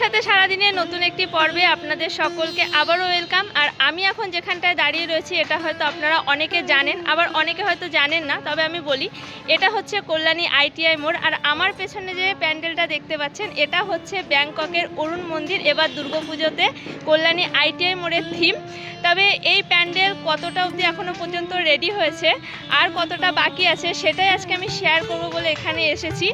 সাথে সারাদিনের নতুন একটি পর্বে আপনাদের সকলকে আবারও ওয়েলকাম আর আমি এখন যেখানটায় দাঁড়িয়ে রয়েছি, এটা হয়তো আপনারা অনেকে জানেন, আবার অনেকে হয়তো জানেন না, তবে আমি বলি, এটা হচ্ছে কল্যাণী আইটিআই মোড়। আর আমার পেছনে যে প্যান্ডেলটা দেখতে পাচ্ছেন, এটা হচ্ছে ব্যাংককের অরুণ মন্দির, এবার দুর্গাপুজোতে কল্যাণী আইটিআই মোড়ের থিম তবে এই প্যান্ডেল কতটা অবধি এখনও পর্যন্ত রেডি হয়েছে, আর কতটা বাকি আছে, সেটাই আজকে আমি শেয়ার করব বলে এখানে এসেছি।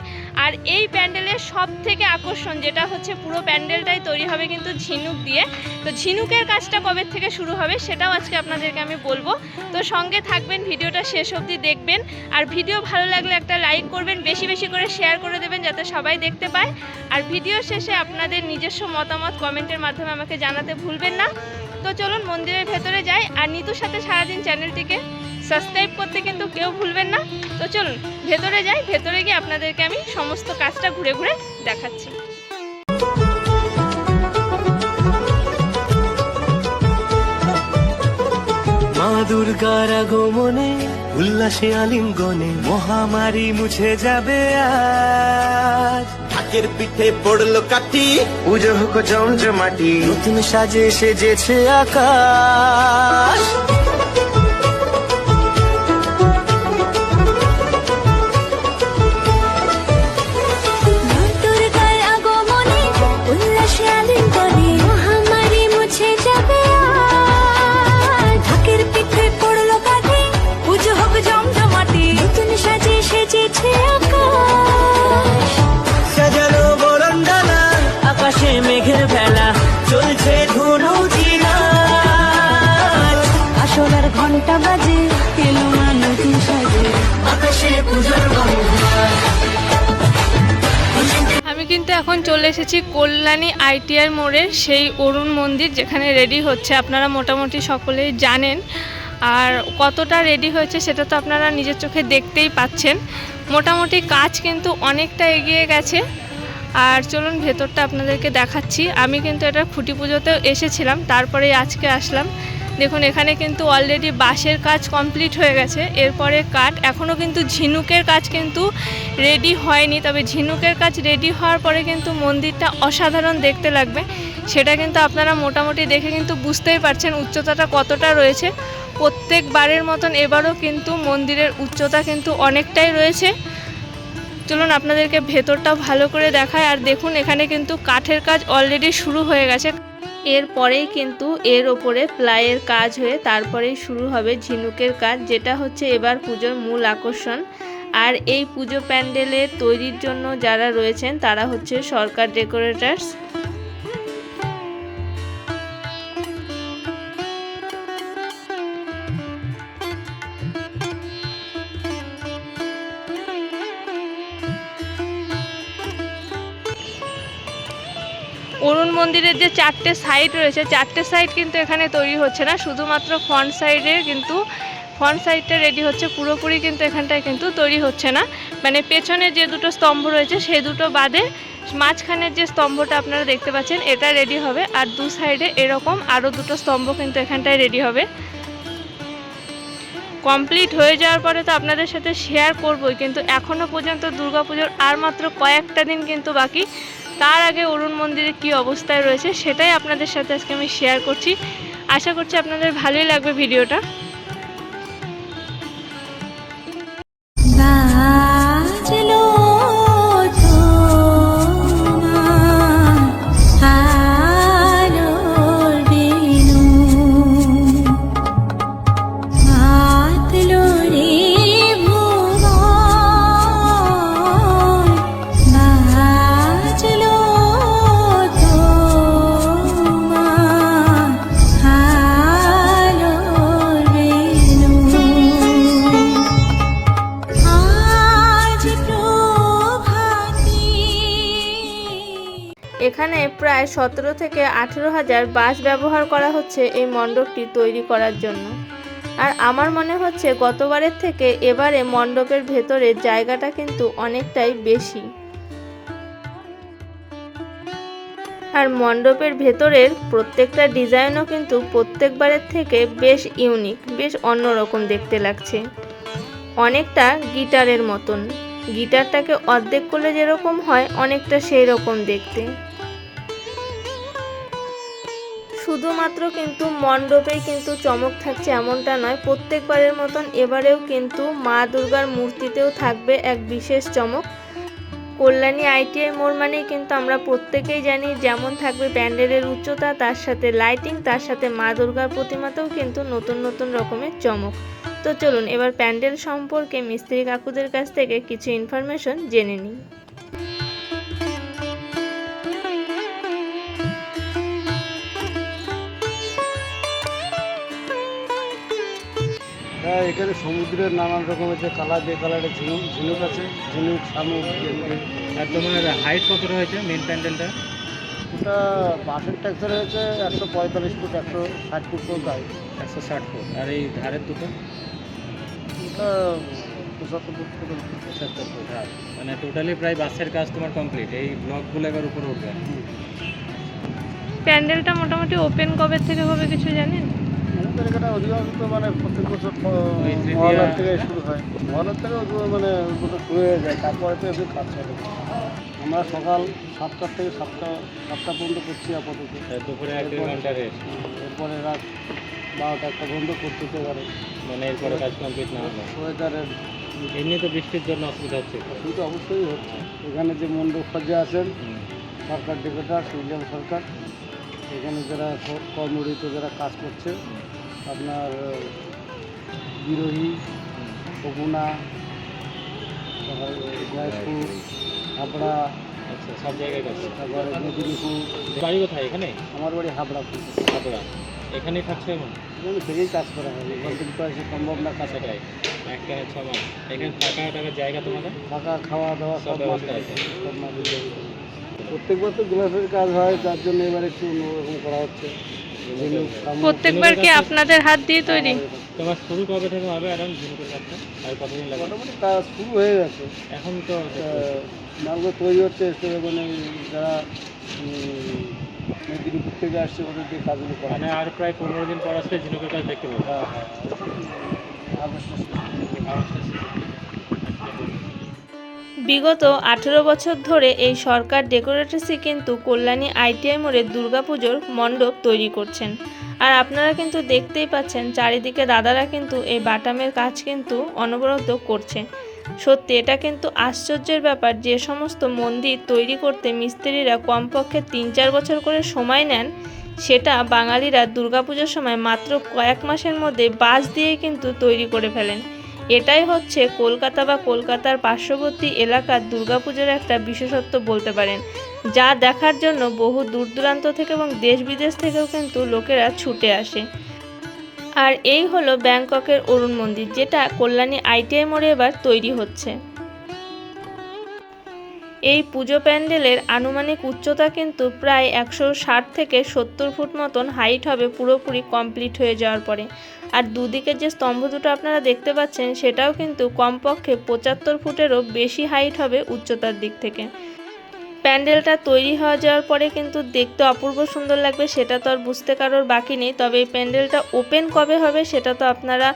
আর এই প্যান্ডেলের সব থেকে আকর্ষণ যেটা হচ্ছে পুরো প্যান্ডেলটাই তৈরি হবে কিন্তু ঝিনুক দিয়ে। তো ঝিনুকের কাজটা কবে থেকে শুরু হবে সেটাও আজকে আপনাদেরকে আমি বলব। তো সঙ্গে থাকবেন, ভিডিওটা শেষ অবধি দেখবেন। আর ভিডিও ভালো লাগলে একটা লাইক করবেন, বেশি বেশি করে শেয়ার করে দেবেন যাতে সবাই দেখতে পায়। আর ভিডিও শেষে আপনাদের নিজস্ব মতামত কমেন্টের মাধ্যমে আমাকে জানাতে ভুলবেন না। তো চলুন মন্দিরের ভেতরে যাই। আর নিতুর সাথে সারাদিন চ্যানেলটিকে সাবস্ক্রাইব করতে কিন্তু কেউ ভুলবেন না। তো চলুন ভেতরে যাই ভেতরে গিয়ে আপনাদেরকে আমি সমস্ত কাজটা ঘুরে ঘুরে দেখাচ্ছি। মা দুর্গার আগমনে উল্লাসে আলিঙ্গনে মহামারী মুছে যাবে আজ। ঢাকের পিঠে পড়ল কাঠি। পুজো হোক জমজমাটি নতুন সাজে সেজেছে আকাশ। এখন চলে এসেছি কল্যাণী আইটিআর মোড়ের সেই অরুণ মন্দির যেখানে রেডি হচ্ছে। আপনারা মোটামুটি সকলেই জানেন। আর কতটা রেডি হয়েছে সেটা তো আপনারা নিজের চোখে দেখতেই পাচ্ছেন। মোটামুটি কাজ কিন্তু অনেকটা এগিয়ে গেছে। আর চলুন ভেতরটা আপনাদেরকে দেখাচ্ছি। আমি কিন্তু এটা খুঁটি পুজোতেও এসেছিলাম তারপরে আজকে আসলাম। দেখুন, এখানে কিন্তু অলরেডি বাঁশের কাজ কমপ্লিট হয়ে গেছে। এরপরে কাঠ এখনও কিন্তু ঝিনুকের কাজ কিন্তু রেডি হয়নি। তবে ঝিনুকের কাজ রেডি হওয়ার পরে কিন্তু মন্দিরটা অসাধারণ দেখতে লাগবে। সেটা কিন্তু আপনারা মোটামুটি দেখে কিন্তু বুঝতেই পারছেন উচ্চতাটা কতটা রয়েছে। প্রত্যেকবারের মতন এবারও কিন্তু মন্দিরের উচ্চতা কিন্তু অনেকটাই রয়েছে। চলুন, আপনাদেরকে ভেতরটা ভালো করে দেখায় আর দেখুন, এখানে কিন্তু কাঠের কাজ অলরেডি শুরু হয়ে গেছে। এরপরেই কিন্তু এর ওপরে প্লাইয়ের কাজ হয়ে তারপরেই শুরু হবে ঝিনুকের কাজ, যেটা হচ্ছে এবার পুজোর মূল আকর্ষণ। আর এই পুজো প্যান্ডেলের তৈরির জন্য যারা রয়েছেন, তারা হচ্ছে সরকার ডেকোরেটার্স। অরুণ মন্দিরের যে চারটে সাইড রয়েছে, চারটে সাইড কিন্তু এখানে তৈরি হচ্ছে না। শুধুমাত্র ফ্রন্ট সাইডে কিন্তু ফ্রন্ট সাইডটা রেডি হচ্ছে, পুরোপুরি কিন্তু এখানটায় কিন্তু তৈরি হচ্ছে না। মানে পেছনে যে দুটো স্তম্ভ রয়েছে সেই দুটো বাদে মাঝখানের যে স্তম্ভটা আপনারা দেখতে পাচ্ছেন, এটা রেডি হবে। আর দু সাইডে এরকম আরও দুটো স্তম্ভ কিন্তু এখানটায় রেডি হবে। কমপ্লিট হয়ে যাওয়ার পরে তো আপনাদের সাথে শেয়ার করবই, কিন্তু এখনও পর্যন্ত দুর্গাপুজোর আর মাত্র কয়েকটা দিন কিন্তু বাকি। তার আগে অরুণ মন্দিরে কি অবস্থায় রয়েছে সেটাই আপনাদের সাথে আজকে আমি শেয়ার করছি। আশা করছি আপনাদের ভালোই লাগবে ভিডিওটা এখানে প্রায় সতেরো থেকে আঠেরো হাজার বাঁশ ব্যবহার করা হচ্ছে এই মণ্ডপটি তৈরি করার জন্য। আর আমার মনে হচ্ছে গতবারের থেকে এবারে মণ্ডপের ভেতরে জায়গাটা কিন্তু অনেকটাই বেশি। আর মণ্ডপের ভেতরের প্রত্যেকটা ডিজাইনও কিন্তু প্রত্যেকবারের থেকে বেশ ইউনিক, বেশ অন্যরকম দেখতে লাগছে। অনেকটা গিটারের মতন। গিটারটাকে অর্ধেক করলে যেরকম হয়, অনেকটা সেই রকম দেখতে। শুধুমাত্র কিন্তু মণ্ডপেই কিন্তু চমক থাকছে এমনটা নয়, প্রত্যেকবারের মতন এবারেও কিন্তু মা দুর্গার মূর্তিতেও থাকবে এক বিশেষ চমক। কল্যাণী আইটিআই মোড় মানেই কিন্তু আমরা প্রত্যেকেই জানি যেমন থাকবে প্যান্ডেলের উচ্চতা, তার সাথে লাইটিং, তার সাথে মা দুর্গার প্রতিমাতেও কিন্তু নতুন নতুন রকমের চমক। তো চলুন এবার প্যান্ডেল সম্পর্কে মিস্ত্রি কাকুদের কাছ থেকে কিছু ইনফরমেশন জেনে নিই। এখানে সমুদ্রের নানান রকম আছে কালার যে কালারের ঝিনুক ঝিনুক আছে ঝিনুক শামুক। আর তোমার হাইট কত রয়েছে মেন প্যান্ডেলটা ওটা বাসের ট্যাক্সে রয়েছে একশো পঁয়তাল্লিশ ফুট একশো ষাট ফুট পর্যন্ত হয় একশো ষাট ফুট। আর এই ধারের দুটো? ওটা পঁচাত্তর ফুট পর্যন্ত। পঁচাত্তর ফুট আর মানে টোটালি প্রায় বাসের কাজ তোমার কমপ্লিট এই ব্লকগুলো এবার উপরে উঠবে। প্যান্ডেলটা মোটামুটি ওপেন কবে থেকে হবে কিছু জানেন? আমাদের এখানে অধিকাংশ তো মানে প্রত্যেক বছর থেকে শুরু হয়। থেকে মানে শুরু হয়ে যায় তারপরে তো কাজ চলে। আমরা সকাল সাতটার থেকে সাতটা সাতটা পর্যন্ত করছি আপাতত। দুপুরে এক ঘণ্টা রেস্ট এরপরে রাত বারোটা একটা বন্ধ করতে পারে। মানে এরপরে কাজ কমপ্লিট না ওয়েদারের এমনি তো বৃষ্টির জন্য অসুবিধা হচ্ছে। কিন্তু অবশ্যই হচ্ছে। এখানে যে মণ্ডপ সজ্জা আছেন সরকার ডেকেটার সুইলিয়াম সরকার এখানে যারা কর্মরত যারা কাজ করছে আপনার বিরোহী বগুনা জয়পুর হাবড়া আচ্ছা সব জায়গায় কাজ তারপরে মেদিনীপুর। বাড়ি কোথায় এখানে? আমার বাড়ি হাবড়াপুর হাবড়া। এখানেই থাকছে এখন? এখানে থেকেই কাজ করা হয়। এখান থেকে তো এসে সম্ভব না কাজ করা। সেটাই। এক টাকা ছ মাস। এখানে থাকা টাকার জায়গা তোমাদের? থাকা খাওয়া দাওয়া সব ব্যবস্থা আছে। সব মাঝে প্রত্যেকবার তো গ্লাসের কাজ হয় তার জন্য এবার একটু অন্যরকম করা হচ্ছে। প্রত্যেকবার কি আপনাদের হাত দিয়ে তৈরি? তোমার শুরু কবে থেকে হবে? অ্যারাউন্ড ঝিনুকের কাজটা আর কতদিন লাগবে? মোটামুটি কাজ শুরু হয়ে গেছে। এখন তো মালগুলো তৈরি হচ্ছে মানে যারা উম, মেদিনীপুর থেকে আসছে ওদের কাজগুলো করা মানে আর প্রায় পনেরো দিন পর আসলে ঝিনুকের কাজ দেখতে পাবো। হ্যাঁ হ্যাঁ। আগস্টের শেষে। বিগত আঠেরো বছর ধরে এই সরকার ডেকোরেটার্সই কিন্তু কল্যাণী আইটিআই মোড়ে দুর্গাপুজোর মণ্ডপ তৈরি করছেন। আর আপনারা কিন্তু দেখতেই পাচ্ছেন, চারিদিকে দাদারা কিন্তু এই বাটামের কাজ কিন্তু অনবরত করছে। সত্যি, এটা কিন্তু আশ্চর্যের ব্যাপার যে সমস্ত মন্দির তৈরি করতে মিস্ত্রিরা কমপক্ষে তিন চার বছর করে সময় নেন, সেটা বাঙালিরা দুর্গাপুজোর সময় মাত্র কয়েক মাসের মধ্যে বাস দিয়ে কিন্তু তৈরি করে ফেলেন। এটাই হচ্ছে কলকাতা বা কলকাতার পার্শ্ববর্তী এলাকার দুর্গাপুজোর একটা বিশেষত্ব বলতে পারেন, যা দেখার জন্য বহু দূর দূরান্ত থেকে এবং দেশ বিদেশ থেকেও কিন্তু লোকেরা ছুটে আসে। আর এই হলো ব্যাংককের অরুণ মন্দির, যেটা কল্যাণী আইটিআই মোড়ে এবার তৈরি হচ্ছে। এই পুজো প্যান্ডেলের আনুমানিক উচ্চতা কিন্তু প্রায় একশো ষাট থেকে সত্তর ফুট মতন হাইট হবে পুরোপুরি কমপ্লিট হয়ে যাওয়ার পরে। আর দুদিকের যে স্তম্ভ দুটো আপনারা দেখতে পাচ্ছেন, সেটাও কিন্তু কমপক্ষে পঁচাত্তর ফুটেরও বেশি হাইট হবে উচ্চতার দিক থেকে। প্যান্ডেলটা তৈরি হয়ে যাওয়ার পরে কিন্তু দেখতে অপূর্ব সুন্দর লাগবে, সেটা তো আর বুঝতে কারোর বাকি নেই। তবে এই প্যান্ডেলটা ওপেন কবে হবে সেটা তো আপনারা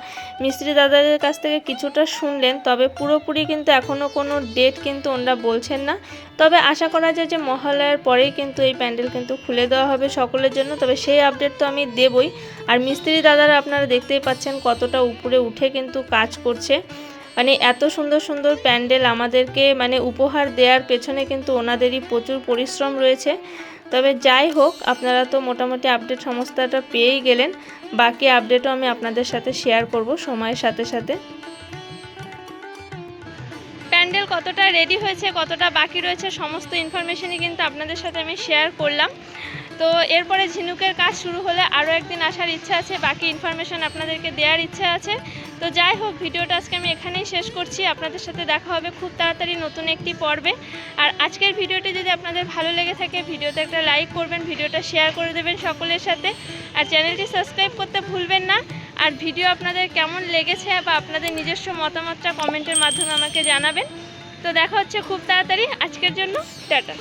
মিস্ত্রি দাদাদের কাছ থেকে কিছুটা শুনলেন, তবে পুরোপুরি কিন্তু এখনও কোনো ডেট কিন্তু ওনারা বলছেন না। তবে আশা করা যায় যে মহালয়ার পরেই কিন্তু এই প্যান্ডেল কিন্তু খুলে দেওয়া হবে সকলের জন্য, তবে সেই আপডেট তো আমি দেবই। আর মিস্ত্রি দাদারা আপনারা দেখতেই পাচ্ছেন কতটা উপরে উঠে কিন্তু কাজ করছে। মানে এত সুন্দর সুন্দর প্যান্ডেল আমাদেরকে মানে উপহার দেওয়ার পেছনে কিন্তু ওনাদেরই প্রচুর পরিশ্রম রয়েছে। তবে যাই হোক, আপনারা তো মোটামুটি আপডেট সমস্তটা পেয়েই গেলেন। বাকি আপডেটও আমি আপনাদের সাথে শেয়ার করব সময়ের সাথে সাথে। প্যান্ডেল কতটা রেডি হয়েছে, কতটা বাকি রয়েছে, সমস্ত ইনফরমেশনই কিন্তু আপনাদের সাথে আমি শেয়ার করলাম। তো এরপরে ঝিনুকের কাজ শুরু হলে আরও একদিন আসার ইচ্ছা আছে, বাকি ইনফরমেশন আপনাদেরকে দেওয়ার ইচ্ছা আছে। তো যাই হোক, ভিডিওটা আজকে আমি এখানেই শেষ করছি। আপনাদের সাথে দেখা হবে খুব তাড়াতাড়ি নতুন একটি পর্বে। আর আজকের ভিডিওটি যদি আপনাদের ভালো লেগে থাকে, ভিডিওতে একটা লাইক করবেন, ভিডিওটা শেয়ার করে দেবেন সকলের সাথে। আর চ্যানেলটি সাবস্ক্রাইব করতে ভুলবেন না। আর ভিডিও আপনাদের কেমন লেগেছে বা আপনাদের নিজস্ব মতামতটা কমেন্টের মাধ্যমে আমাকে জানাবেন। তো দেখা হচ্ছে খুব তাড়াতাড়ি। আজকের জন্য টাটা।